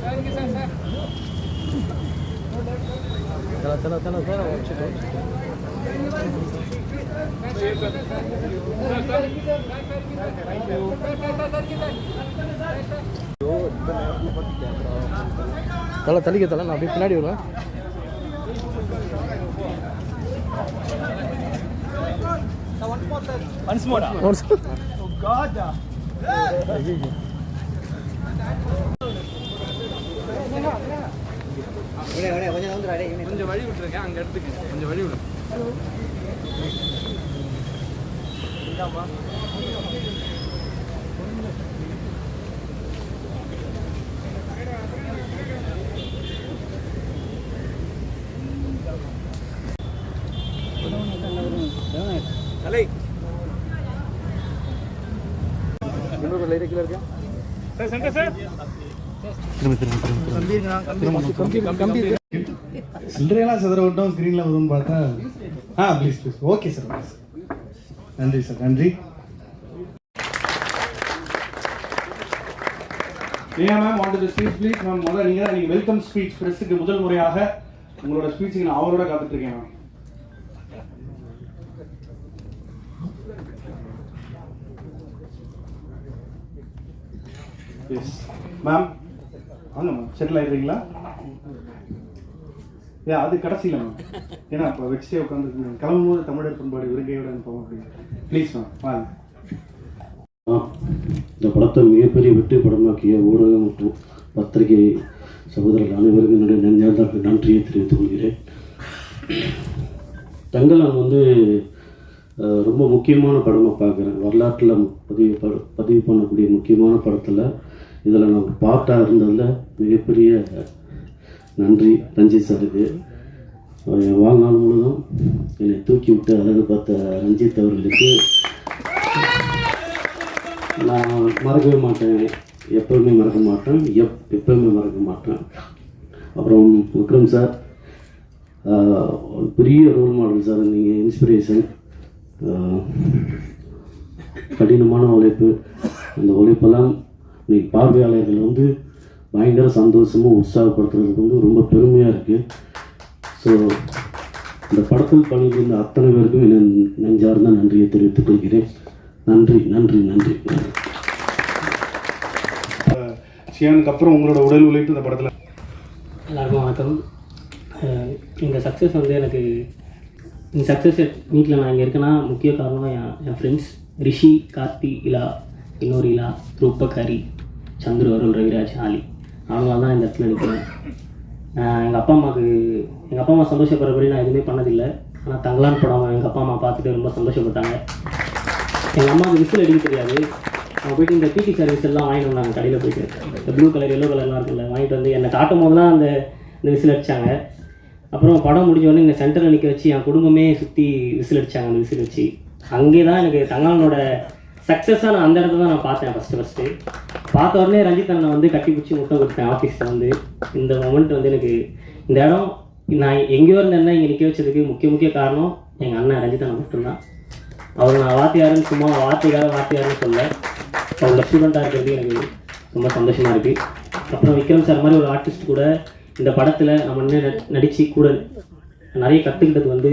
Thank you, sir. चला चला चला सर वंचित वंचित தலை தள்ளிக்க தலை நான் அப்படியே பின்னாடி வருவேன் ஒரு second. ஐயையோ. கொஞ்சம் விட்டுருக்கேன் அங்க எடுத்துக்க. கொஞ்சம் வழி விடு. தலை. Sir centre sir. திரும்ப திரும்ப திரும்ப கம்பி கம்பி கம்பி சில்லறையெல்லாம் சிதற விட்டோம் ஸ்க்ரீனில் வரும்னு பார்த்தா ஆ please please okay sir okay sir நன்றி சார் நன்றி. ஏன் ma'am on to speech please ma'am முதல்ல நீங்கள் தான் நீங்கள் வெல்கம் ஸ்பீச் ப்ரெஸ்ஸுக்கு முதல் முறையாக உங்களோட ஸ்பீச்சுக்கு நான் அவரோட காத்துட்ருக்கேன் மேம் எஸ் மேம் வாங்க மேம் செட்டில் ஆயிடுறீங்களா? ஏ அது கடைசியில் மேம் ஏன்னா இப்போ வச்சுட்டே கிளம்பும் போது தமிழர் பண்பாடு விருங்கையோட போக அப்படின்னு ப்ளீஸ் மேம் வாங்க. இந்த படத்தை மிகப்பெரிய வெற்றி படமாக்கிய ஊடகம் மற்றும் பத்திரிகை சகோதரர்கள் அனைவருக்கும் என்னுடைய நெஞ்சார்ந்த நன்றியை தெரிவித்துக் கொள்கிறேன். தங்கள் நான் வந்து ரொம்ப முக்கியமான படமாக பார்க்குறேன் வரலாற்றில் பதிவு ப- பதிவு பண்ணக்கூடிய முக்கியமான படத்தில் இதில் நான் பார்ட்டாக பாட்டாக இருந்ததில் மிகப்பெரிய நன்றி ரஞ்சித் சாருக்கு என் வாழ்நாள் முழுதும் என்னை தூக்கி விட்டு அழகு பார்த்த ரஞ்சித் அவர்களுக்கு நான் மறக்கவே மாட்டேன். எப்பவுமே மறக்க மாட்டேன். எப் எப்பவுமே மறக்க மாட்டேன். அப்புறம் விக்ரம் சார் ஒரு பெரிய ரோல் மாடல் சார் நீங்கள் இன்ஸ்பிரேஷன் கடினமான உழைப்பு. அந்த உழைப்பெல்லாம் இன்னைக்கு பார்வையாளர்கள் வந்து பயங்கர சந்தோஷமும் உற்சாகப்படுத்துறதுக்கு வந்து ரொம்ப பெருமையாக இருக்குது ஸோ இந்த படத்தில் பணிபுரிந்த அத்தனை பேருக்கும் என் நெஞ்சார்ந்த நன்றியை தெரிவித்துக் கொள்கிறேன். நன்றி நன்றி நன்றி. ஷியானுக்கு அப்புறம் உங்களோட உடல் உழைப்பு இந்த படத்தில்? எல்லாருக்கும் வணக்கம். இந்த சக்ஸஸ் வந்து எனக்கு இந்த சக்ஸஸ் வீட்டில் நான் இங்கே இருக்கேன்னா முக்கிய காரணம் என் என் ஃப்ரெண்ட்ஸ் ரிஷி கார்த்தி இலா இன்னொரு இலா ரூபகரி சந்துரு அருண் ரவிராஜ் ஆலி. அவங்களாம் தான் இந்த இடத்துல நிற்கிறேன் எங்கள் அப்பா அம்மாவுக்கு எங்கள் அப்பா அம்மா சந்தோஷப்படுறபடி நான் எதுவுமே பண்ணதில்லை. ஆனால் தங்களான் படம் எங்கள் அப்பா அம்மா பார்த்துட்டு ரொம்ப சந்தோஷப்பட்டாங்க. எங்கள் அம்மாவுக்கு விசில் அடிக்க தெரியாது. அவங்க போயிட்டு இந்த பிடி சர்வீஸ் எல்லாம் வாங்கிட்டு வந்தாங்க கடையில் போயிட்டு. இந்த ப்ளூ கலர் எல்லோ கலர்லாம் இருக்குல்ல வாங்கிட்டு வந்து என்னை காட்டும் போதெல்லாம் அந்த இந்த விசில் அடித்தாங்க அப்புறம் படம் முடிஞ்சோடனே இந்த சென்டரில் நிற்க வச்சு என் குடும்பமே சுற்றி விசில் அடித்தாங்க அந்த விசில் வச்சு அங்கே தான் எனக்கு தங்கானோட சக்ஸஸாக நான் அந்த இடத்துல தான் நான் பார்த்தேன் ஃபஸ்ட்டு ஃபஸ்ட்டு பார்த்த உடனே ரஞ்சித் அண்ணன் வந்து கட்டி பிடிச்சி முட்டை கொடுத்தேன் ஆஃபீஸில் வந்து. இந்த மொமெண்ட் வந்து எனக்கு இந்த இடம் நான் எங்கேயோ இருந்தேன்னா இங்கே நிற்க வச்சதுக்கு முக்கிய முக்கிய காரணம் எங்கள் அண்ணன் ரஞ்சித் அண்ணன் மட்டும்தான். அவர் நான் வாத்தியாருன்னு சும்மா வார்த்தைக்காக வாத்தியாருன்னு சொல்ல அவங்க ஸ்டூடெண்ட்டாக இருக்கிறது எனக்கு ரொம்ப சந்தோஷமாக இருக்குது அப்புறம் விக்ரம் சார் மாதிரி ஒரு ஆர்டிஸ்ட் கூட இந்த படத்தில் நம்ம இன்னும் நடித்து கூட நிறைய கற்றுக்கிட்டது வந்து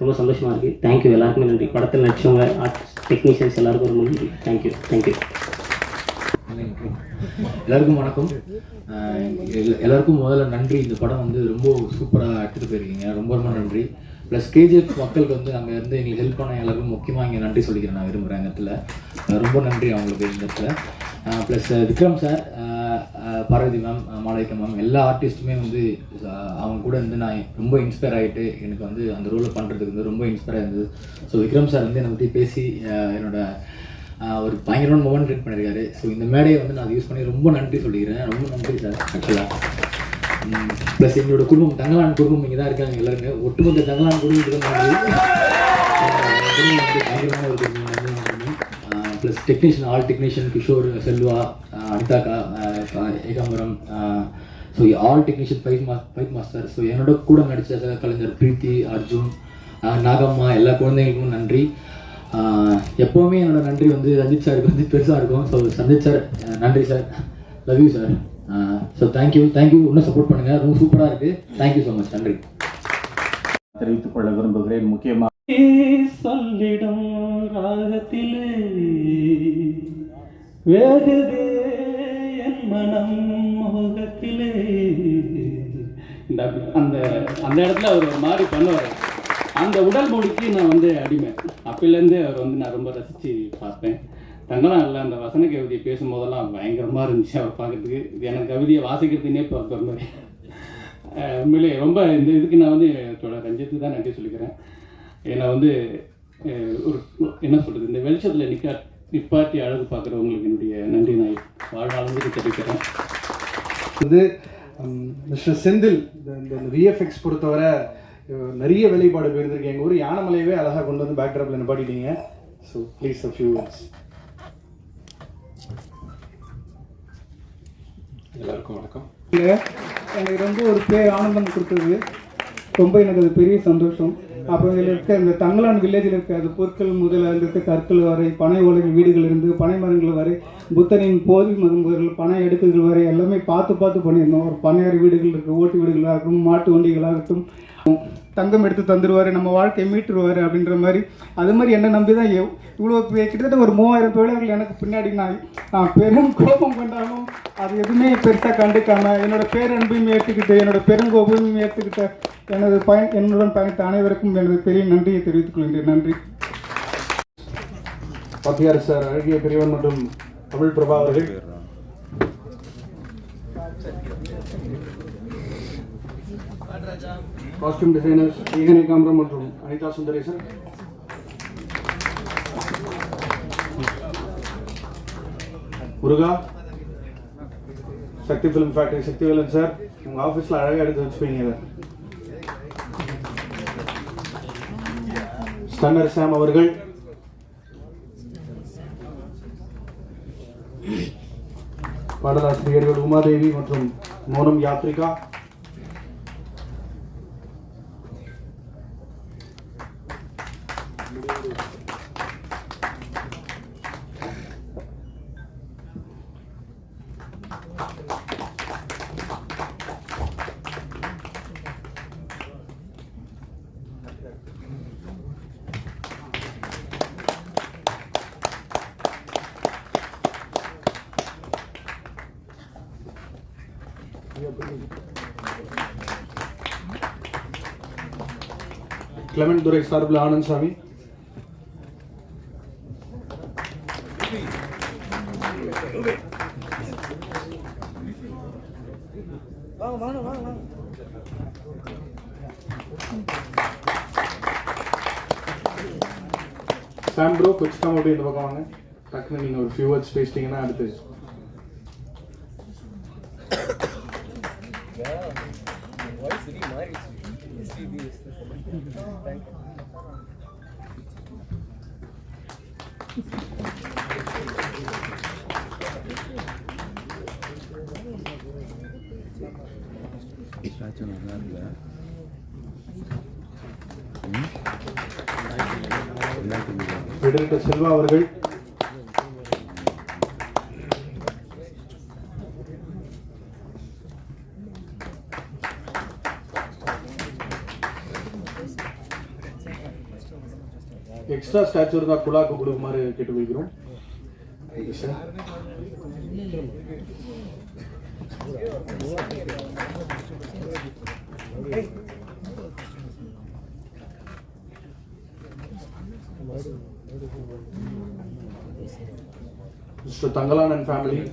ரொம்ப சந்தோஷமாக இருக்குது தேங்க்யூ எல்லாருக்குமே நன்றி. படத்தில் நடிச்சவங்க ஆர்ட் டெக்னீஷியன்ஸ் எல்லாருக்கும் ரொம்ப நன்றி. தேங்க்யூ தேங்க்யூ எல்லாருக்கும் வணக்கம். எல்லாருக்கும் முதல்ல நன்றி. இந்த படம் வந்து ரொம்ப சூப்பராக எடுத்துகிட்டு போயிருக்கீங்க. ரொம்ப ரொம்ப நன்றி. ப்ளஸ் கேஜிஎஃப் மக்களுக்கு வந்து அங்கே இருந்து எங்களுக்கு ஹெல்ப் பண்ண எல்லாருக்கும் முக்கியமாக இங்கே நன்றி சொல்லிக்கிறேன் நான் விரும்புகிறேன் இடத்துல ரொம்ப நன்றி அவங்களுக்கு இந்த இடத்துல plus Vikram sir Parvathy ma'am Malavika ma'am எல்லா ஆர்டிஸ்ட்டுமே வந்து அவங்க கூட வந்து நான் ரொம்ப இன்ஸ்பயர் ஆகிட்டு எனக்கு வந்து அந்த ரோலை பண்ணுறதுக்கு வந்து ரொம்ப இன்ஸ்பயர் இருந்தது. ஸோ விக்ரம் சார் வந்து என்னை பற்றி பேசி என்னோட ஒரு பயங்கரமான மொமெண்ட் க்ரியேட் பண்ணியிருக்காரு ஸோ இந்த மேடையை வந்து நான் யூஸ் பண்ணி ரொம்ப நன்றி சொல்லிக்கிறேன். ரொம்ப நன்றி சார் ஆக்சுவலாக ப்ளஸ் எங்களோட குடும்பம் தங்கலான் குடும்பம் இங்கே தான் இருக்காங்க எல்லாருமே. ஒட்டுமொத்த தங்கலான் குடும்பத்துக்கு வந்து பயங்கரமான ஒரு plus technician all technician Kishore Selva அனிதாக்கா ஆஹ் Ekambaram so all technician fight ma fight master so என்னோட கூட நடித்த கலைஞர் பிரீத்தி அர்ஜுன் நாகம்மா எல்லா குழந்தைங்களுக்கும் நன்றி. எப்போவுமே என்னோட நன்றி வந்து ரஞ்சித் சாருக்கு வந்து பெருசாக இருக்கும். ஸோ சந்தித் சார் நன்றி sir love you sir so thank you thank you இன்னும் சப்போர்ட் பண்ணுங்கள் ரொம்ப சூப்பராக இருக்குது தேங்க்யூ ஸோ மச் நன்றி. தெரிவித்துக் கொள்ள விரும்புகிறேன். முக்கியமாக சொல்லிடும் ராகத்திலே வேகுதே மனம் மோகத்திலே. இந்த அந்த அந்த இடத்துல அவர் ஒரு மாதிரி பண்ணுவார். அந்த உடல் மொழிக்கு நான் வந்து அடிமை. அப்போலேருந்தே அவர் வந்து நான் ரொம்ப ரசித்து பார்ப்பேன். தங்கலாம் இல்லை அந்த வசன கவிதையை பேசும்போதெல்லாம் பயங்கரமாக இருந்துச்சு அவர் பார்க்கறதுக்கு. இது எனக்கு கவிதையை வாசிக்கிறதுனே பார்க்குற மாதிரி உண்மையிலே ரொம்ப இந்த இதுக்கு நான் வந்து என்னோட ரஞ்சித்து தான் நன்றி சொல்லிக்கிறேன். என்னை வந்து ஒரு என்ன சொல்கிறது இந்த வெளிச்சத்தில் நிற்க நிப்பாட்டி அழகு பார்க்குறவங்களுக்கு என்னுடைய நன்றி. நான் வாழ்நாளுக்கு தெரிவிக்கிறேன். வந்து மிஸ்டர் செந்தில் இந்த இந்த விஎஃப்எக்ஸ் பொறுத்தவரை நிறைய வேலைப்பாடு போயிருந்திருக்கு எங்கள் ஊர் யானமலையவே அழகாக கொண்டு வந்து பேக் ட்ராப்பில் நிப்பாட்டிட்டீங்க. So please a few words எல்லாருக்கும் வணக்கம். எனக்கு ரொம்ப ஒரு பே ஆனந்தம் கொடுத்தது. ரொம்ப எனக்கு அது பெரிய சந்தோஷம். அப்புறம் இதில் இருக்க இந்த தங்கலான் வில்லேஜில் இருக்க அந்த பொருட்கள் முதல் அதில் இருக்க கற்கள் வரை பனை ஓலை வீடுகள் இருந்து பனை மரங்கள் வரை புத்தனின் போதி மரங்கள் பனை அடுக்குகள் வரை எல்லாமே பார்த்து பார்த்து பண்ணியிருந்தோம். ஒரு பனையாறு வீடுகள் இருக்குது ஓட்டு வீடுகளாகட்டும் மாட்டு வண்டிகளாகட்டும். தங்கம் எடுத்து தந்துடுவார் நம்ம வாழ்க்கையை மீட்டுருவார் அப்படின்ற மாதிரி. அது மாதிரி என்னை நம்பி தான் இவ்வளோ கிட்டத்தட்ட ஒரு மூவாயிரம் தொழிலாளர்கள் எனக்கு பின்னாடி நான் நான் பெரும் கோபம் கொண்டாலும் அது எதுவுமே பெருசாக கண்டுக்காமல் என்னோடய பேரன்பையும் ஏற்றுக்கிட்டு என்னோடய பெருங்கோபையும் ஏற்றுக்கிட்ட எனது பயன் என்னுடன் பயணித்த அனைவருக்கும் எனது பெரிய நன்றியை தெரிவித்துக் கொள்கின்றேன். நன்றி. பாத்தியார் சார் அழகிய பெரியவன் மற்றும் தமிழ் பிரபா அவர்கள். காஸ்டியூம் டிசைனர்ஸ் ஈகனே காமரம் மற்றும் Anitha Sundaresan. Muruga Sakthi film factory Sakthivelan sir உங்கள் ஆஃபீஸில் அழகாக எடுத்து வச்சுப்பீங்க ஸ்டன்னர் சாம் அவர்கள். பாடலாசிரியர்கள் உமாதேவி மற்றும் மோனம் யாத்ரிகா. கிளமெண்ட் துரை சார்பில் ஆனந்த் சாமி சாம் ப்ரோ கொஞ்சம் அப்படியே இந்த பக்கம் வாங்க டக்குன்னு நீங்கள் ஒரு ஃபியூ வேர்ட்ஸ் பேசிட்டீங்கன்னா அடுத்து செல்வா அவர்கள் எக்ஸ்ட்ரா ஸ்டாச்சு இருந்தால் குழாக்கு கொடுக்குமாறு கேட்டுக்கொள்கிறோம் Thank you, sir. Family Tangalan and family.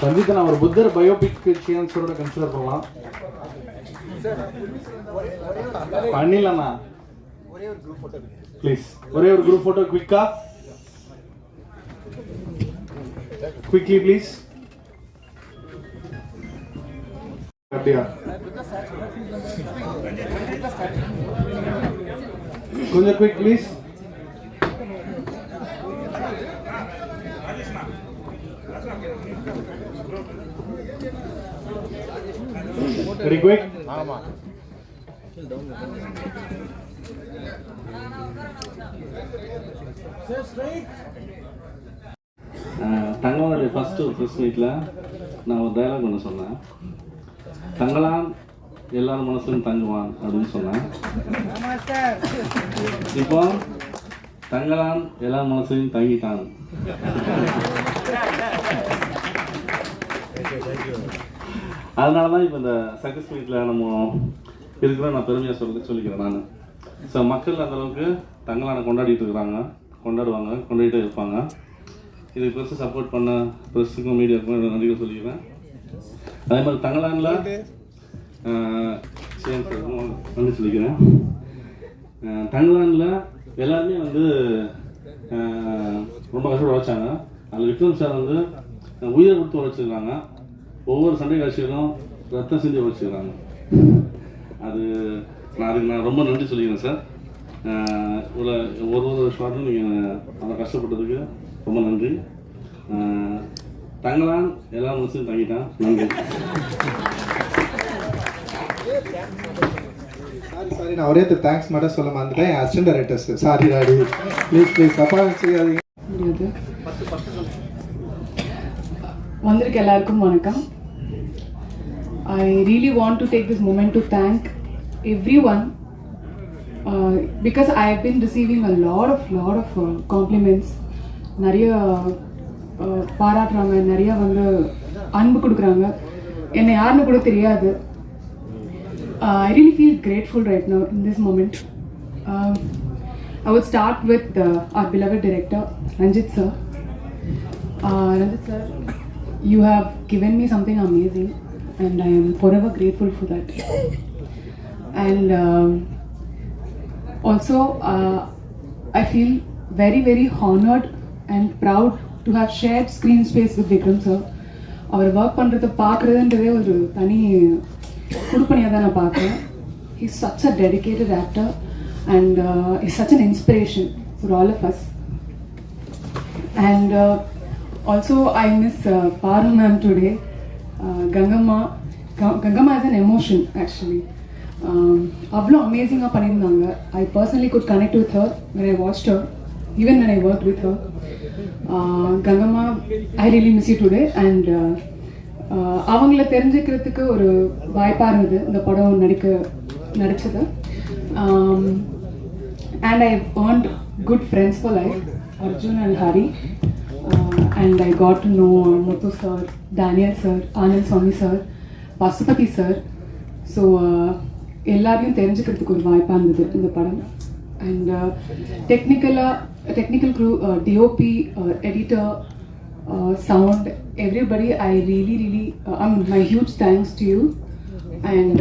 சந்தித்த நான் ஒரு புத்தர் பயோபிக் சேன்ஸோட கன்சிடர் பண்ணலாம். பண்ணிடலண்ணா ப்ளீஸ் ஒரே ஒரு குரூப் ஃபோட்டோ குவிக்கா குவிக்லி ப்ளீஸ் அப்படியா? கொஞ்சம் குவிக் ப்ளீஸ் வெரி குவிக் தங்களானுடைய ஃபஸ்ட்டு ப்ரெஸ் மீட்டில் நான் ஒரு டயலாக் ஒன்று சொன்னேன். தங்களான் எல்லார் மனசும் தங்குவான் அப்படின்னு சொன்னேன். இப்போ தங்களான் எல்லார் மனசுலையும் தங்கிட்டான் அதனால தான் இப்போ இந்த சக்ஸஸ் மீட்டில் நம்ம இருக்கிற நான் பெருமையாக சொல்ல சொல்லிக்கிறேன் நான். ஸோ மக்கள் அந்தளவுக்கு தங்களான கொண்டாடிட்டு இருக்கிறாங்க. கொண்டாடுவாங்க கொண்டாடிட்டே இருப்பாங்க. இதுக்கு ப்ரெஸ்ஸு சப்போர்ட் பண்ண ப்ரெஸ்ஸுக்கும் மீடியாவுக்கும் நன்றிகள் சொல்லிக்கிறேன். அதே மாதிரி தங்கலானில் நன்றி சொல்லிக்கிறேன். அஹ் எல்லாருமே வந்து ரொம்ப கஷ்டப்பட வச்சாங்க அதில் விக்ரம் சார் வந்து உயிரை கொடுத்து உழைச்சிருக்காங்க. ஒவ்வொரு சண்டை காட்சிகளும் ரத்தம் செஞ்சு உழைச்சிருக்காங்க அது நான் அதுக்கு நான் ரொம்ப நன்றி சொல்லிக்கிறேன் சார். அஹ், ஒரு ஒரு ஒரு ஷார்ட்டும் நீங்கள் அதை கஷ்டப்பட்டதுக்கு ரொம்ப நன்றி. அஹ், தங்கலான் எல்லா மனசும் தங்கிட்டான். நன்றி. சாரி சாரி நான் ஒரே தேங்க்ஸ் மட்டும் சொல்ல மறந்துட்டேன். என் assistant directors sorry daddy please please தப்பா செய்யாதீங்க வந்திருக்க எல்லாருக்கும் வணக்கம். I really want to take this moment to thank everyone uh, because I have been receiving a lot of lot of uh, compliments. நிறைய பாராட்டுறாங்க நிறைய வந்து அன்பு கொடுக்குறாங்க என்னை யாருன்னு கூட தெரியாது I really feel grateful right no in this moment I would start with our beloved director Ranjith sir Ranjith sir you have given me something amazing given me something amazing, and I am forever grateful for that. And um, also, uh, I feel very, very honored and proud to have shared screen space with Vikram sir. Our work பண்ணுறதை பார்க்குறதுன்றதே ஒரு தனி குடுப்பனையாக தான் நான் பார்க்குறேன் he's such a dedicated actor and is such an inspiration for all of us and also I miss Paru ma'am today Gangamma Gangamma is an emotion actually அவ்வளோ அமேசிங்காக பண்ணியிருந்தாங்க. I personally good connect with her when I watch her even when I work with her. Gangamma I really miss you today and அவங்கள தெரிஞ்சுக்கிறதுக்கு ஒரு வாய்ப்பாக இருந்தது. இந்த படம் நடிக்க நடித்தது and I earned good friends for life Arjun and Hari and I got to know Muthu sir Daniel sir Anand Swamy sir Pasupathi sir so எல்லாரையும் தெரிஞ்சுக்கிறதுக்கு ஒரு வாய்ப்பாக இருந்தது இந்த படம். அண்ட் டெக்னிக்கலாக technical crew DOP editor sound everybody I really really I mean my huge thanks to you and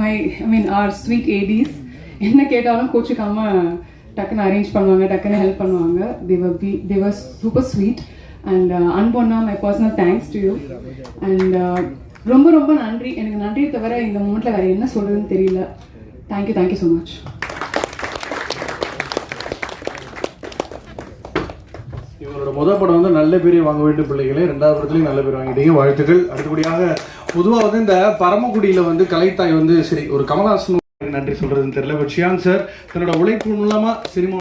my I mean our sweet ADs என்ன கேட்டாலும் கோச்சிக்காம டக்குன்னு அரேஞ்ச் பண்ணுவாங்க டக்குன்னு ஹெல்ப் பண்ணுவாங்க. Devar B Devar super sweet and அன்பொன்னா my personal thanks to you and ரொம்ப ரொம்ப நன்றி. எனக்கு நன்றியை தவிர இந்த மூமெண்ட்டில் வேறு என்ன சொல்கிறதுன்னு தெரியல. தேங்க்யூ தேங்க்யூ ஸோ மச் இவங்களோட முதல் படம் வந்து நல்ல பேரை வாங்க வேண்டும் பிள்ளைகளே. ரெண்டாவது படத்துலையும் நல்ல பேர் வாங்கிட்டீங்க. வாழ்த்துக்கள். அடுத்தபடியாக பொதுவாக வந்து இந்த பரமக்குடியில் வந்து கலைத்தாய் வந்து சரி ஒரு கமலஹாசன் நன்றி சொல்றதுன்னு தெரியல. பட் ஷியாங் சார் தன்னோட உழைப்பு மூலமா சினிமா